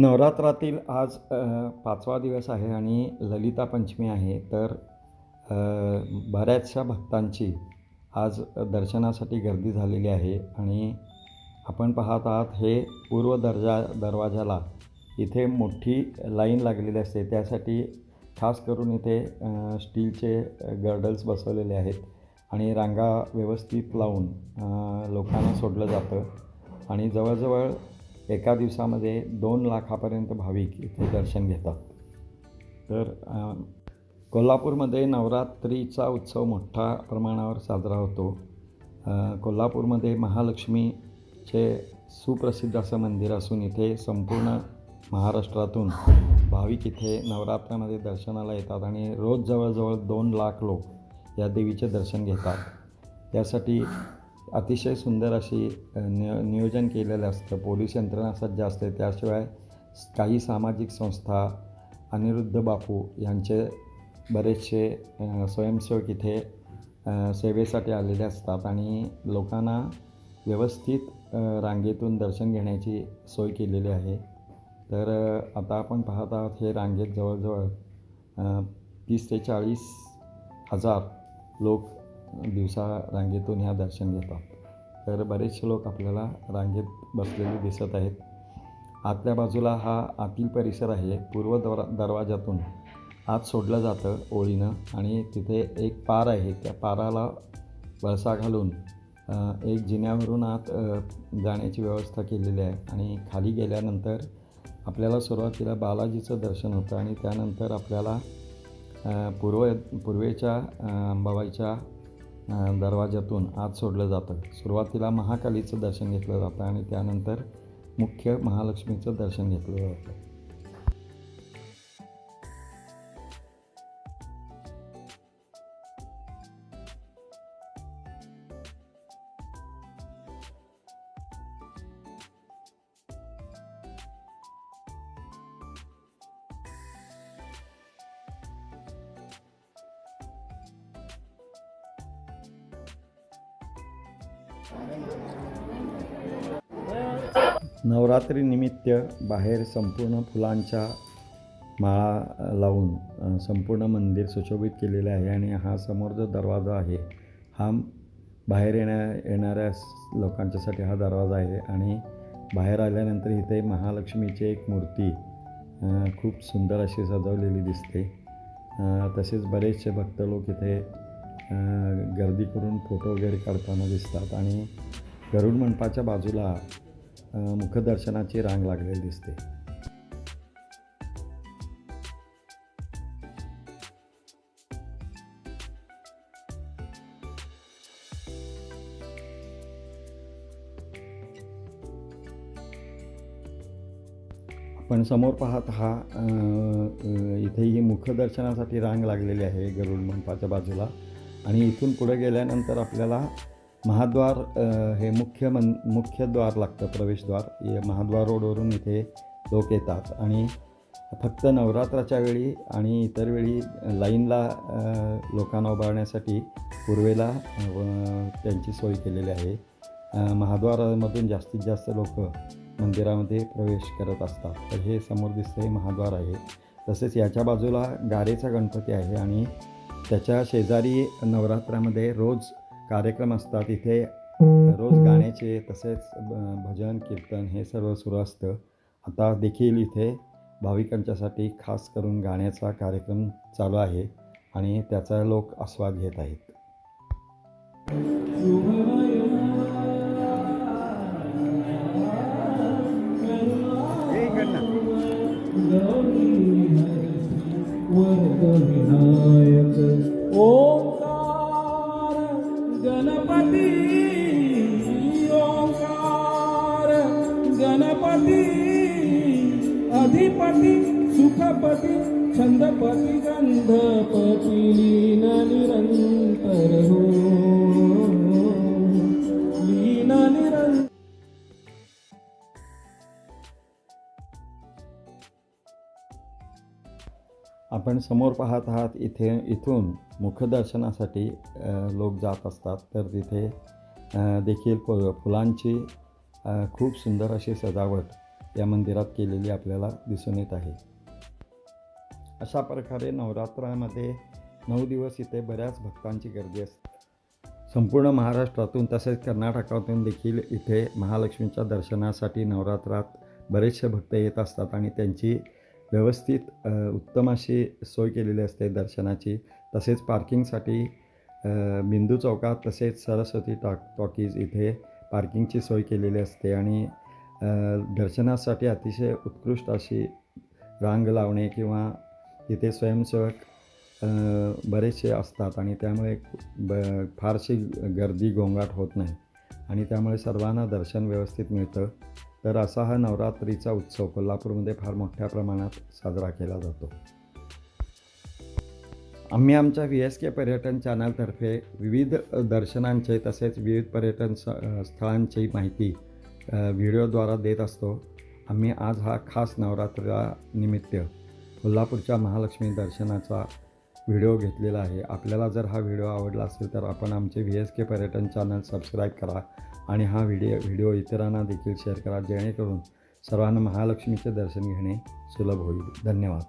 नवरात्रातील आज पाचवा दिवस आहे आणि ललिता पंचमी आहे. तर बऱ्याचशा भक्तांची आज दर्शनासाठी गर्दी झालेली आहे आणि आपण पाहत आहात हे पूर्व दर्जा दरवाजाला इथे मोठी लाईन लागलेली असते. त्यासाठी खास करून इथे स्टीलचे गर्डल्स बसवलेले आहेत आणि रांगा व्यवस्थित लावून लोकांना सोडलं जातं. आणि जवळजवळ एका दिवसामध्ये दोन लाखापर्यंत भाविक इथे दर्शन घेतात. तर कोल्हापूरमध्ये नवरात्रीचा उत्सव मोठ्या प्रमाणावर साजरा होतो. कोल्हापूरमध्ये महालक्ष्मीचे सुप्रसिद्ध असं मंदिर असून इथे संपूर्ण महाराष्ट्रातून भाविक इथे नवरात्रामध्ये दर्शनाला येतात आणि रोज जवळजवळ दोन लाख लोक या देवीचे दर्शन घेतात. त्यासाठी अतिशय सुंदर अशी नियो नियोजन केलेलं असतं. पोलीस यंत्रणा सज्ज असते त्याशिवाय काही सामाजिक संस्था अनिरुद्ध बापू यांचे बरेचसे स्वयंसेवक इथे सेवेसाठी आलेले असतात आणि लोकांना व्यवस्थित रांगेतून दर्शन घेण्याची सोय केलेली आहे. तर आता आपण पाहत आहोत हे रांगेत जवळजवळ तीस ते चाळीस हजार लोक दिवसा रांगेतून ह्या दर्शन घेतात. तर बरेचसे लोक आपल्याला रांगेत बसलेले दिसत आहेत. आतल्या बाजूला हा आतील परिसर आहे. पूर्व दर दरवाजातून आत सोडलं जातं ओळीनं आणि तिथे एक पार आहे. त्या पाराला वळसा घालून एक जिन्यावरून आत जाण्याची व्यवस्था केलेली आहे आणि खाली गेल्यानंतर आपल्याला सुरुवातीला बालाजीचं दर्शन होतं आणि त्यानंतर आपल्याला पूर्व पूर्वेच्या अंबाबाईच्या दरवाज्यातून आत सोडलं जातं. सुरुवातीला महाकालीचं दर्शन घेतलं जातं आणि त्यानंतर मुख्य महालक्ष्मीचं दर्शन घेतलं जातं. नवरात्रीनिमित्त बाहेर संपूर्ण फुलांच्या माळा लावून संपूर्ण मंदिर सुशोभित केलेले आहे आणि हा समोर जो दरवाजा आहे हा बाहेर येण्या येणाऱ्या लोकांच्यासाठी हा दरवाजा आहे आणि बाहेर आल्यानंतर इथे महालक्ष्मीची एक मूर्ती खूप सुंदर अशी सजवलेली दिसते. तसेच बरेचसे भक्त लोक इथे गर्दी करून फोटो वगैरे काढताना दिसतात आणि गरुड मंडपाच्या बाजूला मुखदर्शनाची रांग लागलेली दिसते. आपण समोर पाहत हा अ, इथे ही मुखदर्शनासाठी रांग लागलेली आहे गरुड मंडपाच्या बाजूला. आणि इथून पुढे गेल्यानंतर आपल्याला महाद्वार हे मुख्य मन मुख्य द्वार लागतं प्रवेशद्वार महाद्वार रोडवरून इथे लोक येतात. आणि फक्त नवरात्राच्या वेळी आणि इतर वेळी लाईनला लोकांना उभारण्यासाठी पूर्वेला त्यांची सोय केलेली आहे. महाद्वारामधून जास्तीत जास्त लोक मंदिरामध्ये प्रवेश करत असतात. तर हे समोर दिसतं हे महाद्वार आहे. तसेच याच्या बाजूला गारेचा गणपती आहे आणि त्याच्या शेजारी नवरात्रामध्ये रोज कार्यक्रम असतात. इथे रोज गाण्याचे तसेच भजन कीर्तन हे सर्व सुरू असतं. आता देखील इथे भाविकांच्यासाठी खास करून गाण्याचा कार्यक्रम चालू आहे आणि त्याचा लोक आस्वाद घेत आहेत. अधिपती सुखपती छंदपती गंधपती लीन निरंतर हो. लीन निरंतर आपण समोर पाहत आहात इथे इथून मुखदर्शनासाठी लोक जात असतात. तर तिथे देखील फुलांची खूप सुंदर अशी सजावट या मंदिरात केलेली आपल्याला दिसून येत आहे. अशा प्रकारे नवरात्रामध्ये नऊ दिवस इथे बऱ्याच भक्तांची गर्दी असते. संपूर्ण महाराष्ट्रातून तसेच कर्नाटकातून देखील इथे महालक्ष्मीच्या दर्शनासाठी नवरात्रात बरेचसे भक्त येत असतात आणि त्यांची व्यवस्थित उत्तम अशी सोय केलेली असते दर्शनाची. तसेच पार्किंगसाठी बिंदू चौकात तसेच सरस्वती टॉक टॉकीज इथे पार्किंगची सोय केलेली असते आणि दर्शनासाठी अतिशय उत्कृष्ट अशी रांग लावणे किंवा तिथे स्वयंसेवक बरेचसे असतात आणि त्यामुळे ब फारशी गर्दी गोंगाट होत नाही आणि त्यामुळे सर्वांना दर्शन व्यवस्थित मिळतं. तर असा हा नवरात्रीचा उत्सव कोल्हापूरमध्ये फार मोठ्या प्रमाणात साजरा केला जातो. आम्ही आमच्या व्ही एस के पर्यटन चॅनलतर्फे विविध दर्शनांचे तसेच विविध पर्यटन स्थळांची माहिती व्हिडिओद्वारा देत असतो. आम्ही आज हा खास नवरात्रानिमित्त कोल्हापूरच्या महालक्ष्मी दर्शनाचा व्हिडिओ घेतलेला आहे. आपल्याला जर हा व्हिडिओ आवडला असेल तर आपण आमचे व्ही एस के पर्यटन चॅनल सबस्क्राईब करा आणि हा व्हिडिओ व्हिडिओ इतरांना देखील शेअर करा जेणेकरून सर्वांना महालक्ष्मीचे दर्शन घेणे सुलभ होईल. धन्यवाद.